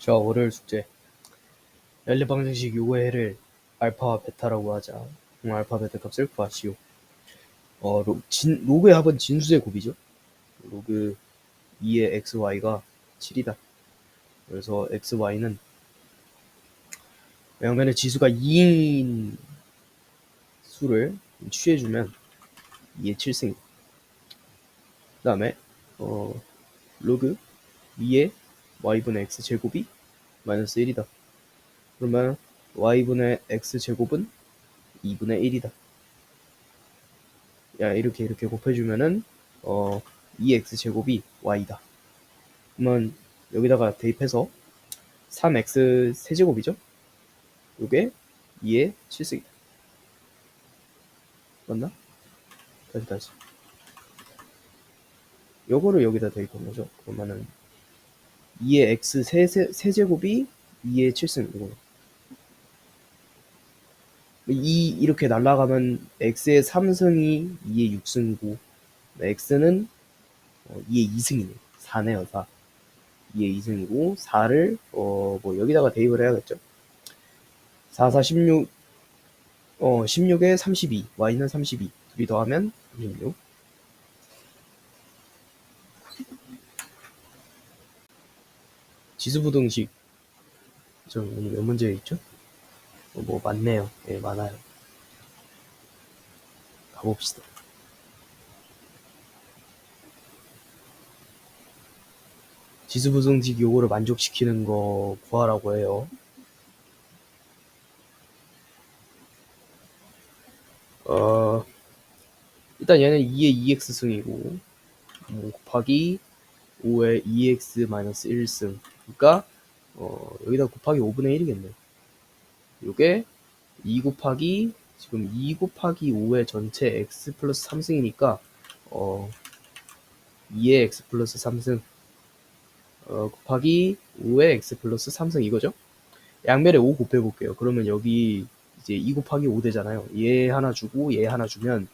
자, 월요일 숙제. 연립 방정식 요거의 해를 알파와 베타라고 하자. 음, 알파 베타 값을 구하시오. 어, 로, 진, 로그의 합은 진수의 곱이죠. 로그 2의 xy가 7이다. 그래서 xy는 양면의 지수가 2인 수를 취해주면 2의 7승. 그 다음에 어, 로그 2의 y분의 x 제곱이 마이너스 1이다. 그러면 y분의 x 제곱은 2분의 1이다. 야 이렇게 이렇게 곱해주면은 어 2x 제곱이 y다. 그러면 여기다가 대입해서 3x 세제곱이죠? 요게 2의 7승이다. 맞나? 다시 다시. 요거를 여기다 대입한 거죠. 그러면은 2의 x 세제곱이 2의 7승 이거. 이 이렇게 날라가면 x의 3승이 2의 6승이고 x는 어, 2의 2승이네. 4네요, 4. 2의 2승이고 4를 어, 뭐 여기다가 대입을 해야겠죠. 4, 4, 16 어, 16에 32, y는 32. 둘이 더하면 36. 지수부등식. 저 오늘 몇 문제 있죠? 어, 뭐 많네요. 예, 많아요. 가봅시다. 지수부등식 요거를 만족시키는 거 구하라고 해요. 어, 일단 얘는 2의 2x 승이고, 뭐 곱하기 5의 2x 마이너스 1승. 그러니까, 어, 여기다 곱하기 5분의 1이겠네. 요게 2 곱하기, 지금 2 곱하기 5의 전체 x 플러스 3승이니까, 어, 2의 x 플러스 3승, 어, 곱하기 5의 x 플러스 3승 이거죠? 양면에 5 곱해볼게요. 그러면 여기 이제 2 곱하기 5 되잖아요. 얘 하나 주고 얘 하나 주면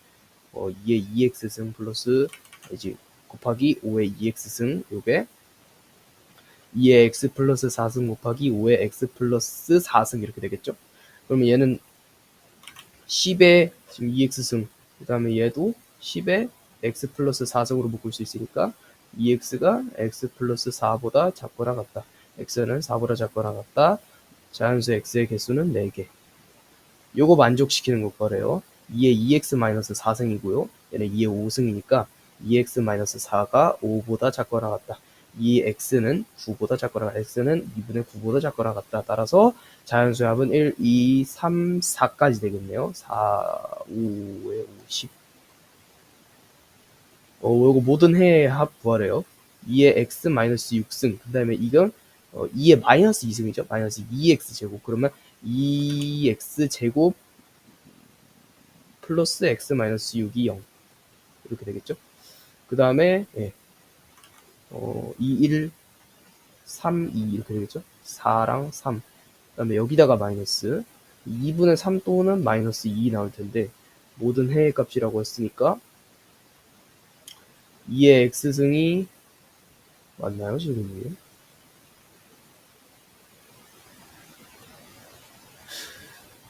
어 2의 2x승 플러스 이제 곱하기 5의 2x승 요게 2의 x 플러스 4승 곱하기 5의 x 플러스 4승 이렇게 되겠죠? 그러면 얘는 10의 지금 2x승 그 다음에 얘도 10의 x 플러스 4승으로 묶을 수 있으니까 2x가 x 플러스 4보다 작거나 같다. x는 4보다 작거나 같다. 자연수 x의 개수는 4개. 요거 만족시키는 거 거래요. 2의 2x-4승이고요. 얘는 2의 5승이니까 2x-4가 5보다 작거나 같다. 이 x는 9보다 작거나 x는 2분의 9보다 작거나 같다. 따라서 자연수의 합은 1, 2, 3, 4까지 되겠네요. 4, 5에 50. 어, 요거 모든 해의 합 구하래요. 2의 x-6승. 그 다음에 이건 어, 2의 마이너스 2승이죠. 마이너스 2x 제곱. 그러면 2x 제곱 플러스 x 마이너스 6이 0. 이렇게 되겠죠. 그 다음에 예. 어, 2, 1, 3, 2 이렇게 되겠죠. 4랑 3. 그 다음에 여기다가 마이너스 2분의 3 또는 마이너스 2 나올 텐데 모든 해의 값이라고 했으니까 2의 x승이 맞나요 지금 이게?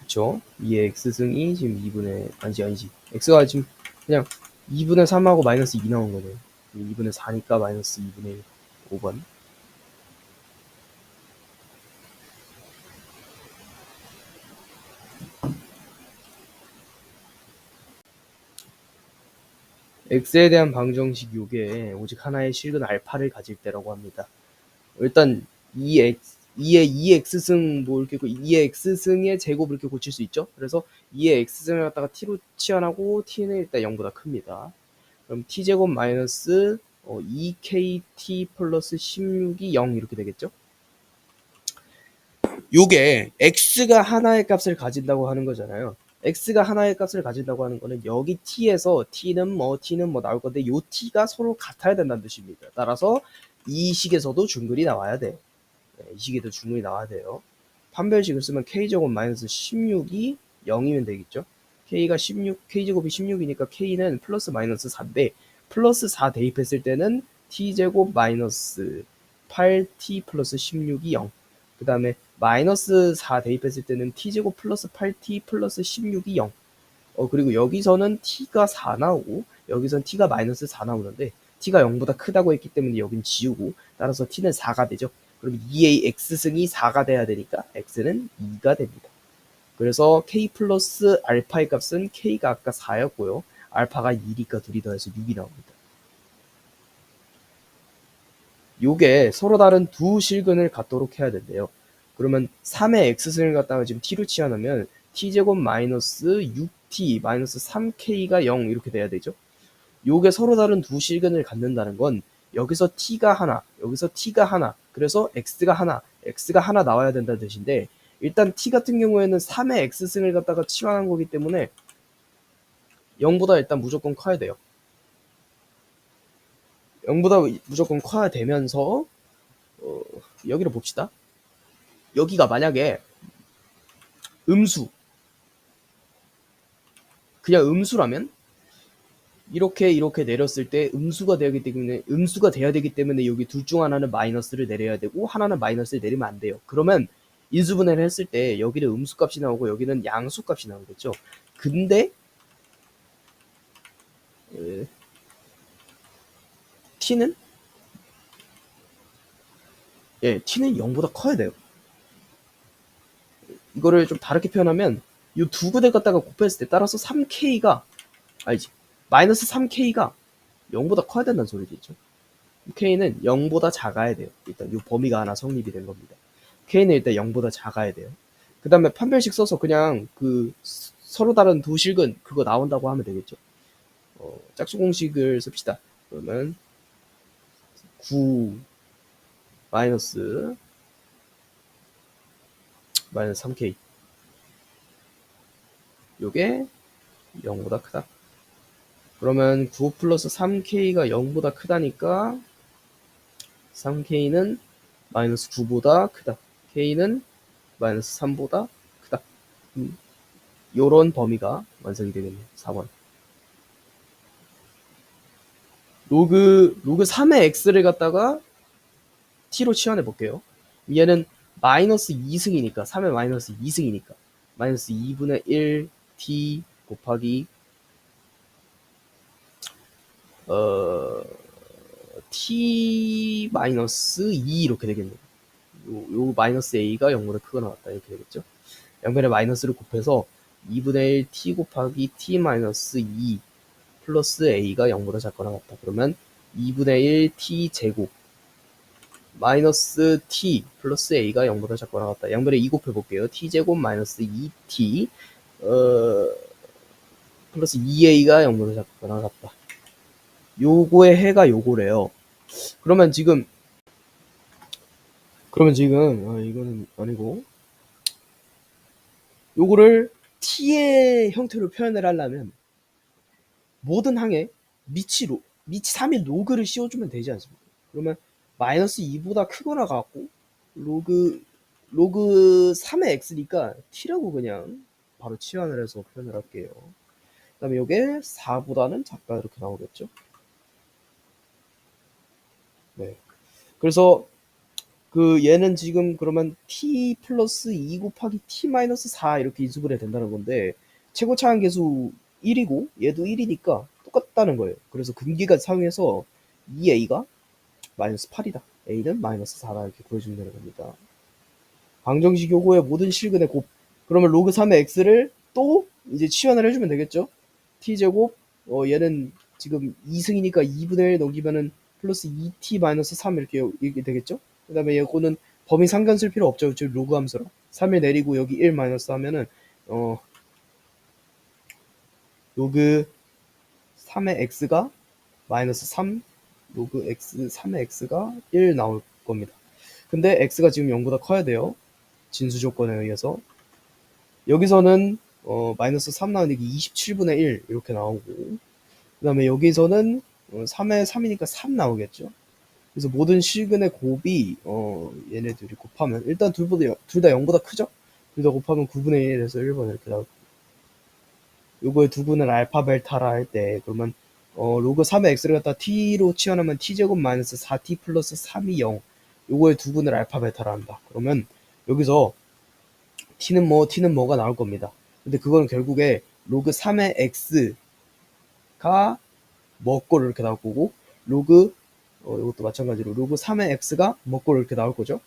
그쵸? 2의 x승이 지금 2분의 아니지 아니지 x가 지금 그냥 2분의 3하고 마이너스 2 나온 거네요 2분의 4니까 마이너스 2분의 1 5번 x에 대한 방정식 요게 오직 하나의 실근 알파를 가질 때라고 합니다. 일단 2x 2의 2x승 뭐 이렇게 2의 x승의 제곱 이렇게 고칠 수 있죠. 그래서 2의 x승을 갖다가 t로 치환하고 t는 일단 0보다 큽니다. 그럼 t제곱 마이너스 어, 2kt 플러스 16이 0 이렇게 되겠죠. 요게 x가 하나의 값을 가진다고 하는 거잖아요. x가 하나의 값을 가진다고 하는 거는 여기 t에서 t는 뭐 t는 뭐 나올 건데 요 t가 서로 같아야 된다는 뜻입니다. 따라서 이 식에서도 중근이 나와야 돼. 네, 이 식에도 중근이 나와야 돼요. 판별식을 쓰면 k제곱 마이너스 16이 0이면 되겠죠. K가 16, k제곱이 16이니까 k는 플러스 마이너스 4인데 플러스 4 대입했을 때는 t제곱 마이너스 8t 플러스 16이 0 그 다음에 마이너스 4 대입했을 때는 t제곱 플러스 8t 플러스 16이 0. 어, 그리고 여기서는 t가 4 나오고, 여기선 t가 마이너스 4 나오는데, t가 0보다 크다고 했기 때문에 여긴 지우고, 따라서 t는 4가 되죠. 그럼 2a x승이 4가 돼야 되니까, x는 2가 됩니다. 그래서 k 플러스 알파의 값은 k가 아까 4였고요. 알파가 2니까 둘이 더해서 6이 나옵니다. 요게 서로 다른 두 실근을 갖도록 해야 된대요. 그러면 3의 x승을 갖다가 지금 t로 치환하면 t제곱 마이너스 6t 마이너스 3k가 0 이렇게 돼야 되죠. 요게 서로 다른 두 실근을 갖는다는 건 여기서 t가 하나, 여기서 t가 하나, 그래서 x가 하나, x가 하나 나와야 된다는 뜻인데 일단 t 같은 경우에는 3의 x승을 갖다가 치환한 거기 때문에 0보다 일단 무조건 커야 돼요. 0보다 무조건 커야 되면서 어, 여기를 봅시다. 여기가 만약에 음수 그냥 음수라면 이렇게 이렇게 내렸을 때 음수가 되기 때문에 음수가 돼야 되기 때문에 여기 둘 중 하나는 마이너스를 내려야 되고 하나는 마이너스를 내리면 안 돼요. 그러면 인수분해를 했을 때 여기는 음수 값이 나오고 여기는 양수 값이 나오겠죠. 근데 에, t는 예, t는 0보다 커야 돼요. 이거를 좀 다르게 표현하면 이두 군데 갖다가 곱했을 때 따라서 3k가 알지? 마이너스 3k가 0보다 커야 된다는 소리겠죠. k는 0보다 작아야 돼요. 일단 이 범위가 하나 성립이 된 겁니다. K는 일단 0보다 작아야 돼요. 그 다음에 판별식 써서 그냥 그 서로 다른 두 실근 그거 나온다고 하면 되겠죠. 어, 짝수 공식을 씁시다. 그러면 9 마이너스 마이너스 3k 요게 0보다 크다. 그러면 9 플러스 3k가 0보다 크다니까 3k는 마이너스 9보다 크다. K는 마이너스 3보다 크다. 음, 요런 범위가 완성이 되겠네요. 4번. 로그, 로그 3의 x를 갖다가 t로 치환해 볼게요. 얘는 마이너스 2승이니까, 3의 마이너스 2승이니까, 마이너스 2분의 1 t 곱하기, 어, t 마이너스 2 이렇게 되겠네요. 요, 요 마이너스 a가 0보다 크거나 같다 이렇게 되겠죠. 양변에 마이너스를 곱해서 2분의 1 t 곱하기 t 마이너스 2 플러스 a가 0보다 작거나 같다. 그러면 2분의 1 t 제곱 마이너스 t 플러스 a가 0보다 작거나 같다. 양변에 2 곱해 볼게요. t 제곱 마이너스 2t 어, 플러스 2a가 0보다 작거나 같다. 요거의 해가 요거래요. 그러면 지금 그러면 지금 아, 이거는 아니고 요거를 t의 형태로 표현을 하려면 모든 항에 미치 로, 미치 3의 로그를 씌워주면 되지 않습니까? 그러면 마이너스 2보다 크거나 같고 로그 로그 3의 x니까 t라고 그냥 바로 치환을 해서 표현을 할게요. 그 다음에 요게 4보다는 작다 이렇게 나오겠죠. 네. 그래서 그 얘는 지금 그러면 t 플러스 2 곱하기 t 마이너스 4 이렇게 인수분해 된다는 건데 최고 차항 계수 1이고 얘도 1이니까 똑같다는 거예요. 그래서 근기가 사용해서 2a가 마이너스 8이다. a는 마이너스 4다 이렇게 구해주면 되는 겁니다. 방정식 요구의 모든 실근의 곱 그러면 로그 3의 x를 또 이제 치환을 해주면 되겠죠. t제곱 어 얘는 지금 2승이니까 2분의 1 넘기면은 플러스 2t 마이너스 3 이렇게 이렇게 되겠죠. 그 다음에 얘거는 범위 상관 쓸 필요 없죠. 즉 로그 함수라 3을 내리고 여기 1 마이너스 하면은 어 로그 3의 x가 마이너스 3 로그 x 3의 x가 1 나올 겁니다. 근데 x가 지금 0보다 커야 돼요. 진수 조건에 의해서 여기서는 어, 마이너스 3 나오니까 27분의 1 이렇게 나오고 그 다음에 여기서는 어, 3에 3이니까 3 나오겠죠. 그래서 모든 실근의 곱이 어, 얘네들이 곱하면 일단 둘보다 둘다 0보다 크죠? 둘 다 곱하면 9분의 1에서 1번 이렇게 나오고 요거의 두 분을 알파 벨타라 할 때 그러면 어, 로그 3의 x를 갖다 t로 치환하면 t제곱 마이너스 4t 플러스 3이 0 요거의 두 분을 알파 벨타라 한다. 그러면 여기서 t는 뭐 t는 뭐가 나올 겁니다. 근데 그거는 결국에 로그 3의 x가 뭐꼴 이렇게 나올 거고 로그 어, 이것도 마찬가지로 로그 3의 x가 뭐꼴 이렇게 나올 거죠.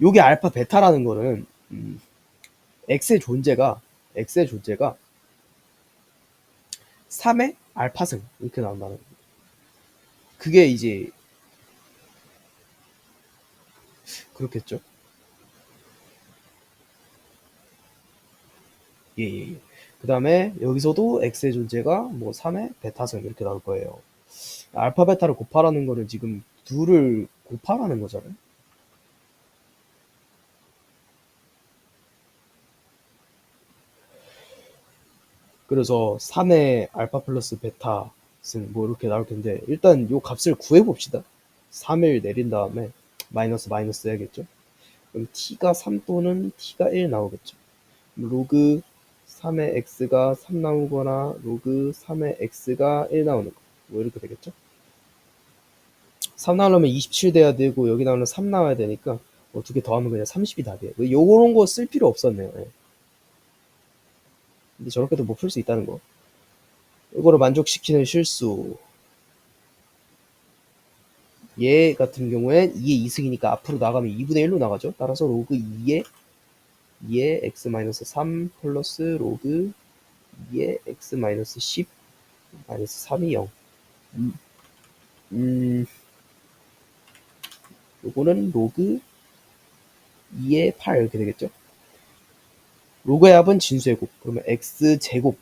요게 알파 베타라는 거는 음, x의 존재가 x의 존재가 3의 알파승 이렇게 나온다는 겁니다. 그게 이제 그렇겠죠. 예, 예, 예. 그 다음에 여기서도 x의 존재가 뭐 3의 베타승 이렇게 나올 거예요. 알파 베타를 곱하라는 거는 지금 둘을 곱하라는 거잖아요. 그래서 3의 알파 플러스 베타승 뭐 이렇게 나올 텐데 일단 요 값을 구해 봅시다. 3을 내린 다음에 마이너스 마이너스 해야겠죠. 그럼 t가 3 또는 t가 1 나오겠죠. 로그 3의 x가 3 나오거나 로그 3의 x가 1 나오는 거. 뭐 이렇게 되겠죠. 3 나오려면 27 돼야 되고 여기 나오면 3 나와야 되니까 뭐 두 개 더 하면 그냥 30이 답이에요. 뭐 요런 거 쓸 필요 없었네요. 예. 근데 저렇게도 뭐풀수 있다는 거. 이거를 만족시키는 실수. 얘 같은 경우엔 2의 2승이니까 앞으로 나가면 2분의 1로 나가죠. 따라서 로그 2의 2의 x-3 플러스 로그 2의 x-10 마이너스 3이 0. 음, 음, 요거는 로그 2의 8 이렇게 되겠죠. 로그의 합은 진수의 곱. 그러면 x제곱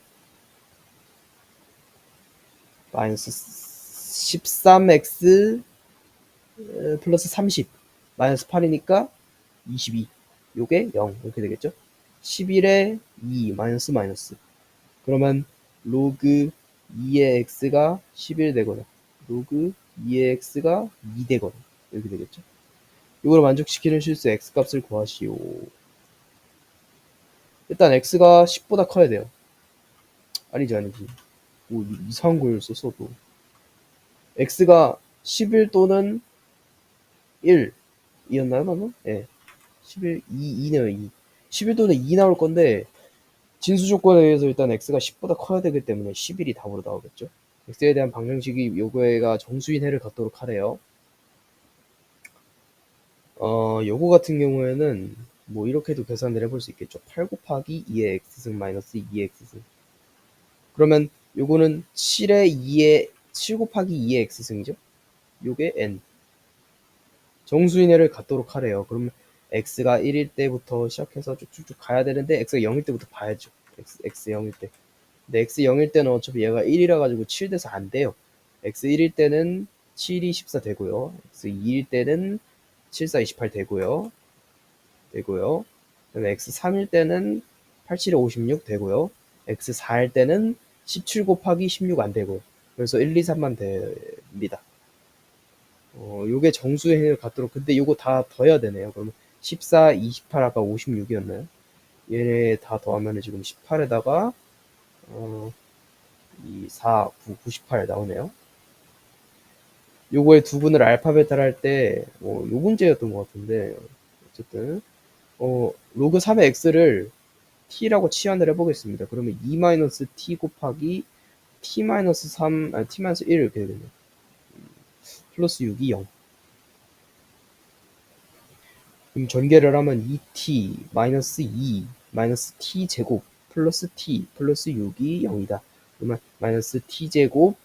마이너스 13x 플러스 30 마이너스 8이니까 22 요게 0 이렇게 되겠죠 11에 2 마이너스 마이너스 그러면 로그 2의 x가 11 되거나 로그 2의 x가 2 되거나 이렇게 되겠죠? 이걸 만족시키는 실수 x 값을 구하시오. 일단 x가 10보다 커야 돼요. 아니지 아니지. 뭐 이상한 걸 썼어 도 x가 11 또는 1 이었나요 방금? 예. 네. 11, 2, 2네요 2 11 또는 2 나올 건데 진수 조건에 의해서 일단 x가 10보다 커야 되기 때문에 11이 답으로 나오겠죠? X에 대한 방정식이 요거가 정수인 해를 갖도록 하래요 어 요거 같은 경우에는 뭐 이렇게도 계산을 해볼 수 있겠죠 8 곱하기 2의 x승 마이너스 2의 x승 그러면 요거는 7의 2의 7 곱하기 2의 x승이죠 요게 n 정수인회를 갖도록 하래요. 그러면 x가 1일 때부터 시작해서 쭉쭉쭉 가야 되는데 x가 0일 때부터 봐야죠. x, x 0일 때. 근데 x 0일 때는 어차피 얘가 1이라 가지고 7 돼서 안 돼요. x 1일 때는 7이 14 되고요. x 2일 때는 7, 4, 28 되고요. 되고요. 그다음에 x 3일 때는 87, 56 되고요. x 4일 때는 17 곱하기 16 안 되고요. 그래서 1, 2, 3만 됩니다. 어, 요게 정수의 행을 갖도록 근데 요거 다 더해야 되네요. 그러면 14, 28 아까 56이었나요? 얘네 다 더하면 지금 18에다가 어, 2, 4, 9, 98 나오네요. 요거의 두 분을 알파벳을 할 때, 어, 요 문제였던 것 같은데, 어쨌든, 어, 로그 3의 x를 t라고 치환을 해보겠습니다. 그러면 2-t 곱하기 t-3, 아니, t-1 이렇게 되겠네요. 플러스 6이 0. 그럼 전개를 하면 2t 마이너스 2 마이너스 t 제곱 플러스 t 플러스 6이 0이다. 그러면 마이너스 t 제곱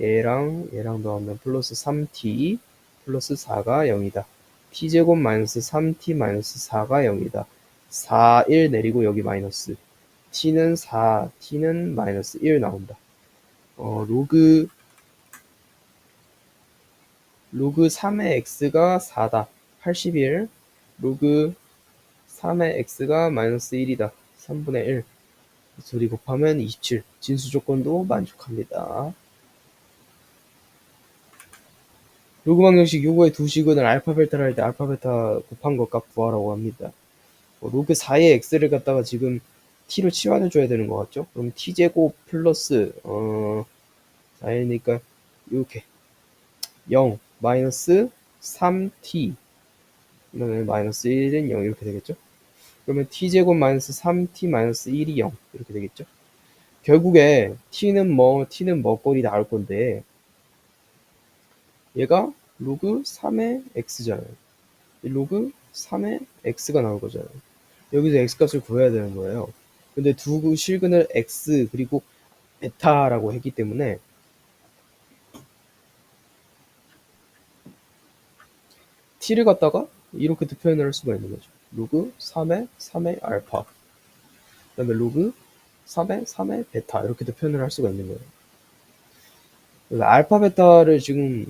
얘랑 얘랑 더하면 플러스 3t 플러스 4가 0이다. t 제곱 마이너스 3t 마이너스 4가 0이다. 4, 1 내리고 여기 마이너스 t는 4, t는 마이너스 1 나온다. 어, 로그 로그 3의 x가 4다. 81. 로그 3의 x가 마이너스 1이다. 3분의 1. 둘이 곱하면 27. 진수 조건도 만족합니다. 로그 방정식 요거의 두 식은을 알파 베타를 할 때 알파 베타 곱한 것값 구하라고 합니다. 뭐 로그 4의 x를 갖다가 지금 t로 치환해 줘야 되는 것 같죠? 그럼 t제곱 플러스 어 4이니까 이렇게 0 마이너스 3t 그러면 마이너스 1은 0 이렇게 되겠죠? 그러면 t제곱 마이너스 3t 마이너스 1이 0 이렇게 되겠죠? 결국에 t는 뭐 t는 먹거리 나올 건데 얘가 로그 3의 x잖아요. 로그 3의 x가 나올 거잖아요. 여기서 x값을 구해야 되는 거예요. 근데 두 실근을 x 그리고 베타라고 했기 때문에 t를 갖다가 이렇게도 표현을 할 수가 있는 거죠. 로그 3의 3의 알파 그 다음에 로그 3의 3의 베타 이렇게도 표현을 할 수가 있는 거예요. 알파 베타를 지금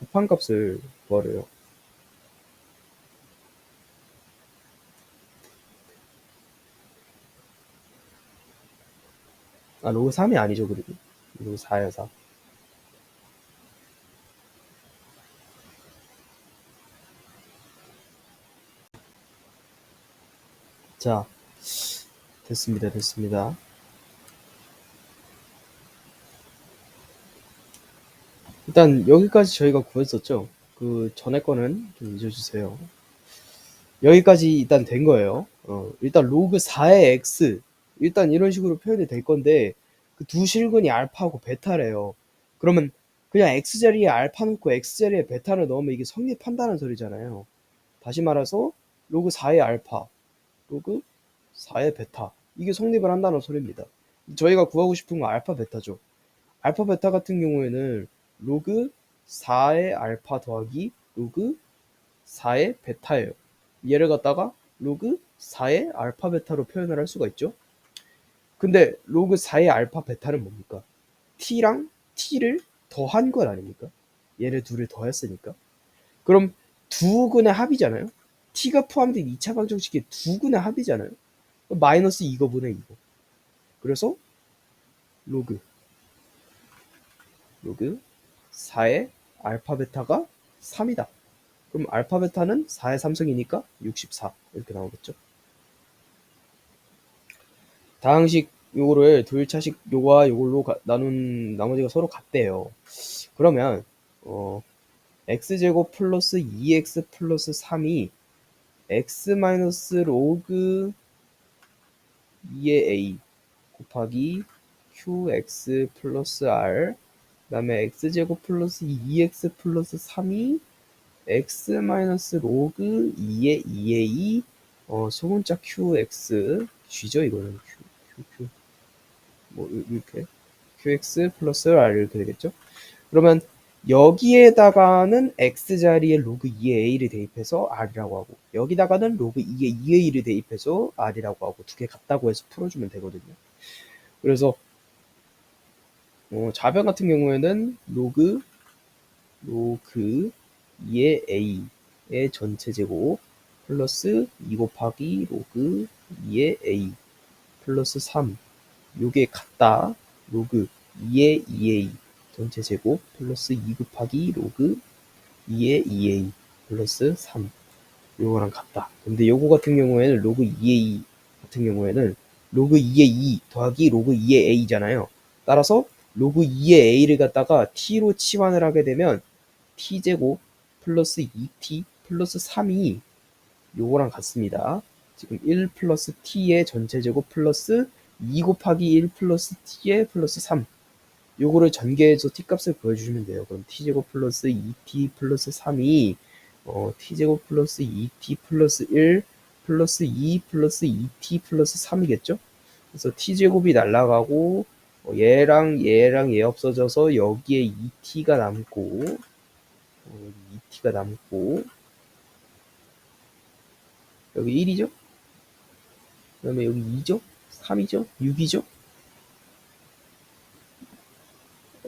곱한 값을 구하래요. 아 로그 3이 아니죠 그리고 로그 4야 4 자, 됐습니다. 됐습니다. 일단 여기까지 저희가 구했었죠. 그 전에 거는 좀 잊어주세요. 여기까지 일단 된 거예요. 어, 일단 로그 4의 x 일단 이런 식으로 표현이 될 건데 그 두 실근이 알파하고 베타래요. 그러면 그냥 x자리에 알파 넣고 x자리에 베타를 넣으면 이게 성립한다는 소리잖아요. 다시 말해서 로그 4의 알파 로그 4의 베타 이게 성립을 한다는 소리입니다. 저희가 구하고 싶은 건 알파 베타죠. 알파 베타 같은 경우에는 로그 4의 알파 더하기 로그 4의 베타예요. 얘를 갖다가 로그 4의 알파 베타로 표현을 할 수가 있죠. 근데 로그 4의 알파 베타는 뭡니까? t랑 t를 더한 것 아닙니까? 얘를 둘을 더했으니까. 그럼 두 근의 합이잖아요. t가 포함된 2차 방정식의 두 근의 합이잖아요. 마이너스 이거분의 이거. 그래서 로그 로그 4의 알파 베타가 3이다. 그럼 알파 베타는 4의 3승이니까 64 이렇게 나오겠죠. 다항식 요거를 둘차식 요거와 요걸로 가, 나눈 나머지가 서로 같대요. 그러면 어 x제곱 플러스 2x 플러스 3이 x 마이너스 로그 2의 a 곱하기 qx 플러스 r 그 다음에 x제곱 플러스 2x 플러스 3이 x 마이너스 로그 2의 2a 어, 소문자 qx 쥐죠 이거는 q, q, q. 뭐 이렇게 qx 플러스 r 이렇게 되겠죠 그러면 여기에다가는 x자리에 로그 2의 a를 대입해서 r이라고 하고 여기다가는 로그 2의 2a를 대입해서 r이라고 하고 두 개 같다고 해서 풀어주면 되거든요. 그래서 어, 좌변 같은 경우에는 로그 로그 2의 a의 전체 제곱 플러스 2 곱하기 로그 2의 a 플러스 3 요게 같다 로그 2의 2a 전체 제곱 플러스 2 곱하기 로그 2의 2a 플러스 3 요거랑 같다. 근데 요거 같은 경우에는 로그 2의 2 같은 경우에는 로그 2의 2 더하기 로그 2의 a잖아요. 따라서 로그 2의 a를 갖다가 t로 치환을 하게 되면 t제곱 플러스 2t 플러스 3이 요거랑 같습니다. 지금 1 플러스 t의 전체 제곱 플러스 2 곱하기 1 플러스 t의 플러스 3 요거를 전개해서 t값을 구해주시면 돼요. 그럼 t제곱 플러스 2t 플러스 3이 어, t제곱 플러스 2t 플러스 1 플러스 2 플러스 2t 플러스 3이겠죠? 그래서 t제곱이 날라가고 어, 얘랑 얘랑 얘 없어져서 여기에 2t가 남고 어, 2t가 남고 여기 1이죠? 그 다음에 여기 2죠? 3이죠? 6이죠?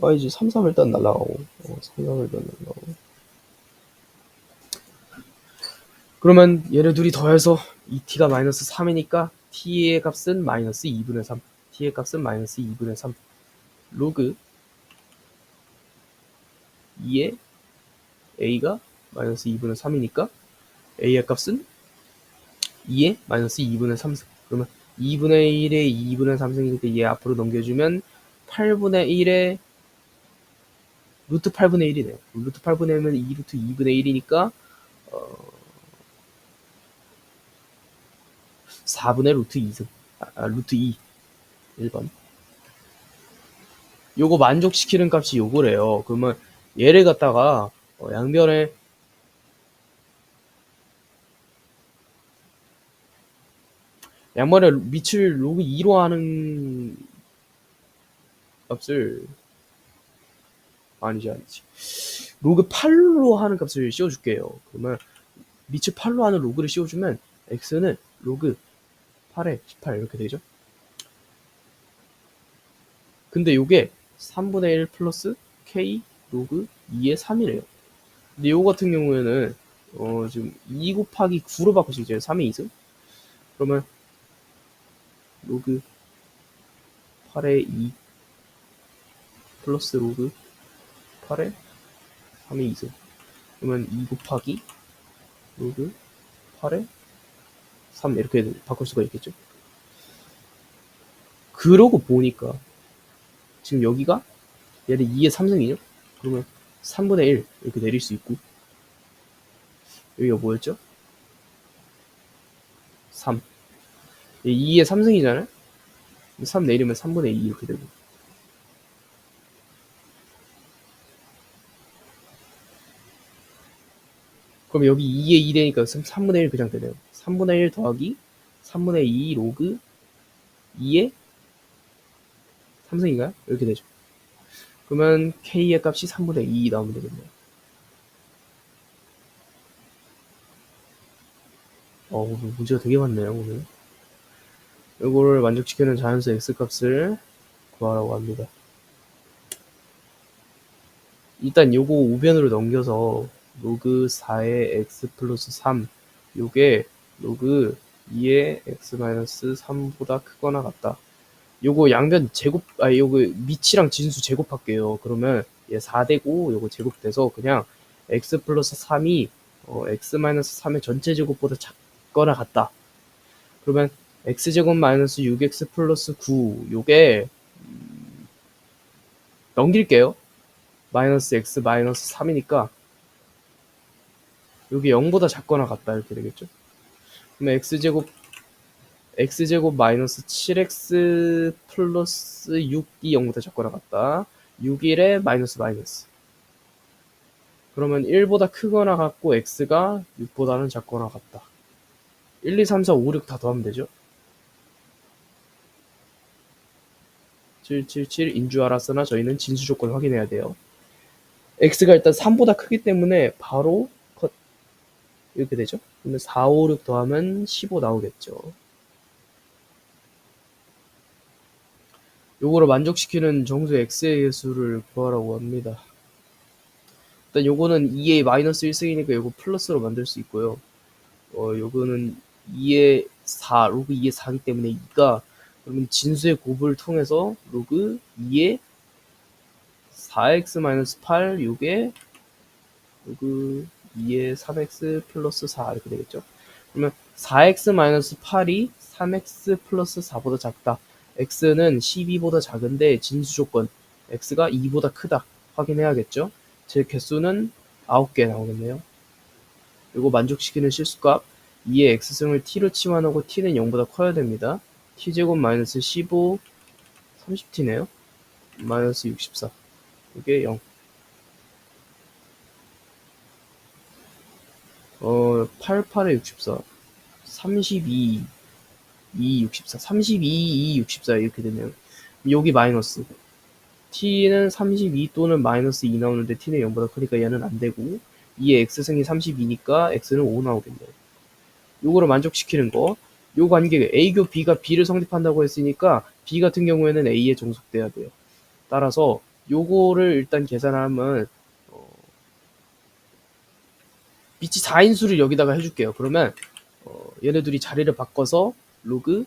아 이제 3, 3 일단 날라가고 어, 3, 3 일단 날라가고 그러면 얘네 둘이 더해서 2t가 마이너스 3이니까 t의 값은 마이너스 2분의 3 t의 값은 마이너스 2분의 3 로그 2의 a가 마이너스 2분의 3이니까 a의 값은 2의 마이너스 2분의 3승 그러면 2분의 1에 2분의 3승이니까 얘 앞으로 넘겨주면 8분의 1에 루트 8분의 1이네요. 루트 8분의 1은 2 루트 2분의 1이니까 어, 4분의 루트 2승. 아, 아, 루트 2. 1번. 요거 만족시키는 값이 요거래요. 그러면 얘를 갖다가 어, 양변에 양변에 밑을 로그 2로 하는 값을 아니지 아니지 로그 8로 하는 값을 씌워줄게요. 그러면 밑을 8로 하는 로그를 씌워주면 x는 로그 8에 18 이렇게 되죠. 근데 요게 3분의 1 플러스 k 로그 2의 3이래요. 근데 요거 같은 경우에는 어 지금 2 곱하기 9로 바꿀 수 있죠. 3의 2승. 그러면 로그 8의 2 플러스 로그 8의 3의 2승. 그러면 2 곱하기 로그 8의 3 이렇게 바꿀 수가 있겠죠. 그러고 보니까 지금 여기가 얘를 2의 3승이죠. 그러면 3분의 1 이렇게 내릴 수 있고 여기가 뭐였죠? 3 2의 3승이잖아요. 3 내리면 3분의 2 이렇게 되고 그럼 여기 2에 2 되니까 3분의 1 그냥 되네요. 3분의 1 더하기 3분의 2 로그 2에 3승인가요? 이렇게 되죠. 그러면 k의 값이 3분의 2 나오면 되겠네요. 어, 문제가 되게 많네요, 오늘. 이거를 만족시키는 자연수 x 값을 구하라고 합니다. 일단 요거 우변으로 넘겨서 로그 4의 x 플러스 3 요게 로그 2의 x 마이너스 3보다 크거나 같다. 요거 양변 제곱 아 요거 밑이랑 진수 제곱할게요. 그러면 얘 4되고 요거 제곱돼서 그냥 x 플러스 3이 어, x 마이너스 3의 전체 제곱보다 작거나 같다. 그러면 x제곱 마이너스 6x 플러스 9 요게 음, 넘길게요. 마이너스 x 마이너스 3이니까 여기 0보다 작거나 같다 이렇게 되겠죠. 그러면 x제곱 x제곱 마이너스 7x 플러스 6이 0보다 작거나 같다. 6일에 마이너스 마이너스. 그러면 1보다 크거나 같고 x가 6보다는 작거나 같다. 1, 2, 3, 4, 5, 6 다 더하면 되죠. 777인 줄 알았으나 저희는 진수 조건 확인해야 돼요. x가 일단 3보다 크기 때문에 바로 컷 이렇게 되죠. 그러면 4, 5, 6 더하면 15 나오겠죠. 요거를 만족시키는 정수 x의 개수를 구하라고 합니다. 일단 요거는 2의 마이너스 1승이니까 요거 플러스로 만들 수 있고요. 어, 요거는 2의 4, 로그 2의 4이기 때문에 2가 그러면 진수의 곱을 통해서 로그 2의 4x-8 요게 로그 2의 3x 플러스 4 이렇게 되겠죠. 그러면 4x-8이 3x 플러스 4보다 작다. X는 12보다 작은데 진수 조건 x가 2보다 크다 확인해야겠죠. 제 개수는 9개 나오겠네요. 그리고 만족시키는 실수값 2의 x승을 t로 치환하고 t는 0보다 커야 됩니다. t제곱 마이너스 15 30t네요. 마이너스 64 이게 0 어, 88에 64 32 2, 64, 32, 2, 64 이렇게 되네요. 여기 마이너스. t는 32 또는 마이너스 2 나오는데 t는 0보다 크니까 얘는 안 되고 2의 x승이 32니까 x는 5 나오겠네요. 요거를 만족시키는 거. 요 관계 a교 b가 b를 성립한다고 했으니까 b 같은 경우에는 a에 종속돼야 돼요. 따라서 요거를 일단 계산하면 어, 빛이 4인수를 여기다가 해줄게요. 그러면 어, 얘네들이 자리를 바꿔서 로그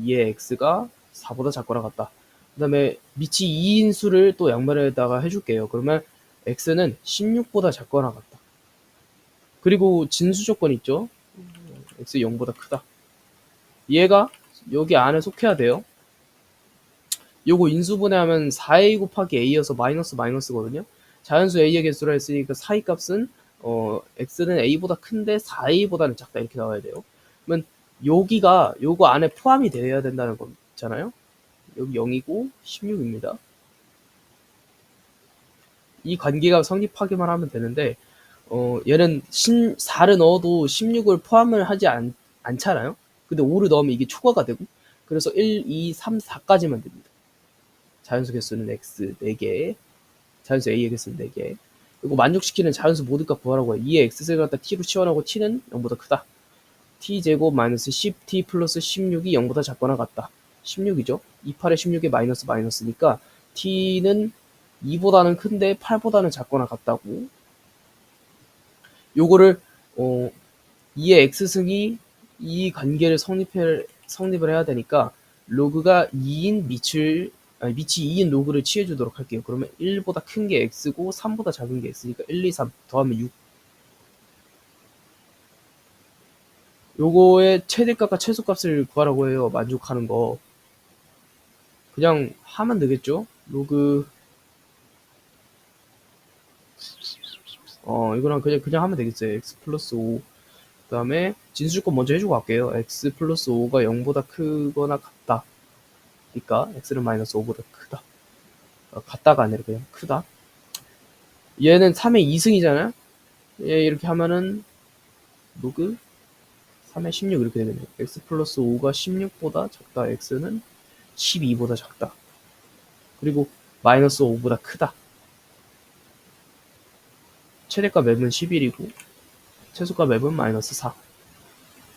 2의 x가 4보다 작거나 같다. 그 다음에 밑이 2인수를 또 양말에다가 해줄게요. 그러면 x는 16보다 작거나 같다. 그리고 진수 조건 있죠? x 0보다 크다. 얘가 여기 안에 속해야 돼요. 요거 인수분해하면 4a 곱하기 a여서 마이너스 마이너스거든요. 자연수 a의 개수라 했으니까 사이 값은 어, x는 a보다 큰데 4a보다는 작다 이렇게 나와야 돼요. 그러면 여기가 요거 안에 포함이 되어야 된다는 거잖아요. 여기 0이고 16입니다. 이 관계가 성립하기만 하면 되는데 어, 얘는 신, 4를 넣어도 16을 포함을 하지 않, 않잖아요. 근데 5를 넣으면 이게 초과가 되고 그래서 1, 2, 3, 4까지만 됩니다. 자연수 개수는 x 4개, 자연수 a의 개수는 4개. 그리고 만족시키는 자연수 모든 값 구하라고 해요. 2의 x를 갖다 t로 치환하고 t는 0보다 크다. T제곱 마이너스 10t 플러스 16이 0보다 작거나 같다. 16이죠. 28에 16에 마이너스 마이너스니까 t는 2보다는 큰데 8보다는 작거나 같다고. 요거를 어 2의 x승이 이 관계를 성립을 성립을 해야 되니까 로그가 2인 밑을 아니 밑이 2인 로그를 취해 주도록 할게요. 그러면 1보다 큰 게 x고 3보다 작은 게 x니까 1, 2, 3 더하면 6 요거의 최대값과 최소값을 구하라고 해요. 만족하는 거. 그냥 하면 되겠죠? 로그 어 이거랑 그냥 그냥 하면 되겠어요. x 플러스 5 그다음에 진수조건 먼저 해주고 갈게요. x 플러스 5가 0보다 크거나 같다. 그러니까 x는 마이너스 5보다 크다. 어, 같다가 아니라 그냥 크다. 얘는 3의 2승이잖아요. 얘 이렇게 하면은 로그 3의 16 이렇게 되겠네요. x 플러스 5가 16보다 작다. x는 12보다 작다. 그리고 마이너스 5보다 크다. 최대값 맵은 11이고 최소값 맵은 마이너스 4.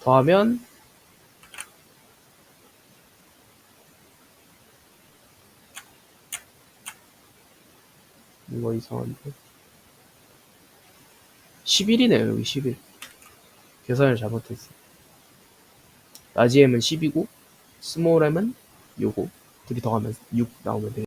더하면 이거 이상한데 11이네요 여기 11 계산을 잘못했어 라지 M은 10이고 스몰 M은 요거. 둘이 더하면 6 나오면 돼